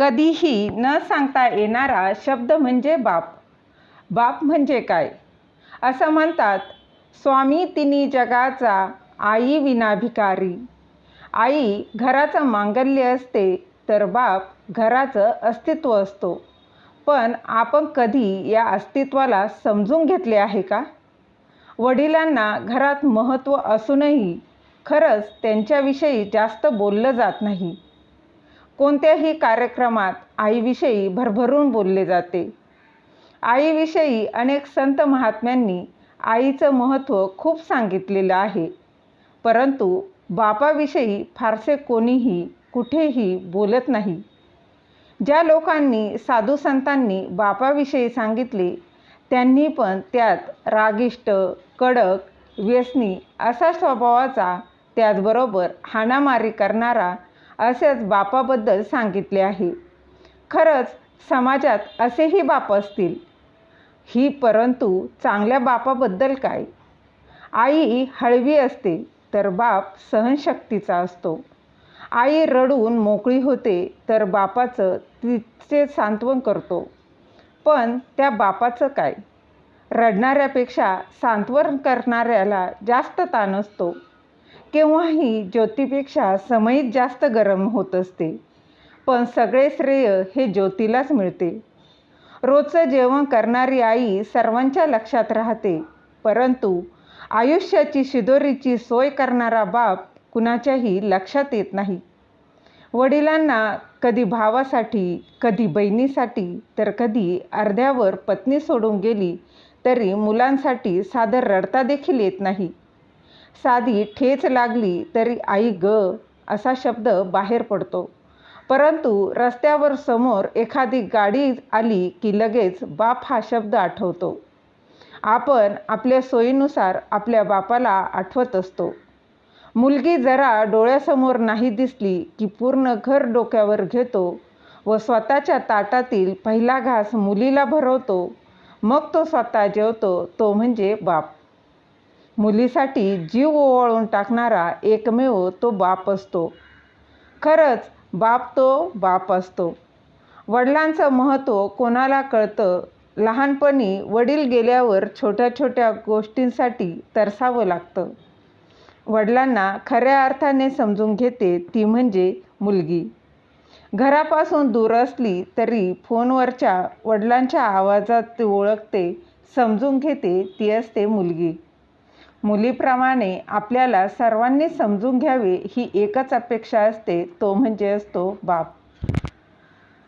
कधीही न सांगता येणारा शब्द म्हणजे बाप. बाप म्हणजे काय? असं म्हणतात स्वामी तिन्ही जगाचा आई विना भिकारी आई घराचं मांगल्य असते तर बाप घराचं अस्तित्व असतो. पण आपण कधी या अस्तित्वाला समजून घेतले आहे का? वडिलांना घरात महत्त्व असूनही खरंच त्यांच्याविषयी जास्त बोललं जात नाही. कोणत्याही कार्यक्रमात आईविषयी भरभरून बोलले जाते. आईविषयी अनेक संत महात्म्यांनी आईचं महत्त्व खूप सांगितलेलं आहे. परंतु बापाविषयी फारसे कोणीही कुठेही बोलत नाही. ज्या लोकांनी साधू संतांनी बापाविषयी सांगितले त्यांनी पण त्यात रागिष्ट कडक व्यसनी असा स्वभावाचा त्याचबरोबर हाणामारी करणारा असेच बापाबद्दल सांगितले आहे. खरंच समाजात असेही बाप असतील. ही परंतु चांगल्या बापाबद्दल काय? आई हळवी असते तर बाप सहनशक्तीचा असतो. आई रडून मोकळी होते तर बापाचं तिचे सांत्वन करतो. पण त्या बापाचं काय? रडणाऱ्यापेक्षा सांत्वन करणाऱ्याला जास्त ताण असतो. केव्हाही ज्योतीपेक्षा समयीत जास्त गरम होत असते. पण सगळे श्रेय हे ज्योतीलाच मिळते. रोजचं जेवण करणारी आई सर्वांच्या लक्षात राहते. परंतु आयुष्याची शिदोरीची सोय करणारा बाप कुणाच्याही लक्षात येत नाही. वडिलांना कधी भावासाठी कधी बहिणीसाठी तर कधी अर्ध्यावर पत्नी सोडून गेली तरी मुलांसाठी सादर रडता देखील येत नाही. साधी ठेच लागली तरी आई ग असा शब्द बाहेर पडतो. परंतु रस्त्यावर समोर एखादी गाडी आली की लगेच बाप हा शब्द आठवतो. आपण आपल्या सोयीनुसार आपल्या बापाला आठवत असतो. मुलगी जरा डोळ्यासमोर नाही दिसली की पूर्ण घर डोक्यावर घेतो व स्वतःच्या ताटातील पहिला घास मुलीला भरवतो. मग तो स्वतः जेवतो तो म्हणजे बाप. मुलीसाठी जीव ओवाळून टाकणारा एकमेव तो बाप असतो. खरंच बाप तो बाप असतो. वडिलांचं महत्त्व कोणाला कळतं? लहानपणी वडील गेल्यावर छोट्या छोट्या गोष्टींसाठी तरसावं लागतं. वडिलांना खऱ्या अर्थाने समजून घेते ती म्हणजे मुलगी. घरापासून दूर असली तरी फोनवरच्या वडिलांच्या आवाजात ती ओळखते समजून घेते ती असते मुलगी. मुलीप्रमाणे आपल्याला सर्वांनी समजून घ्यावे ही एकच अपेक्षा असते तो म्हणजे असतो बाप.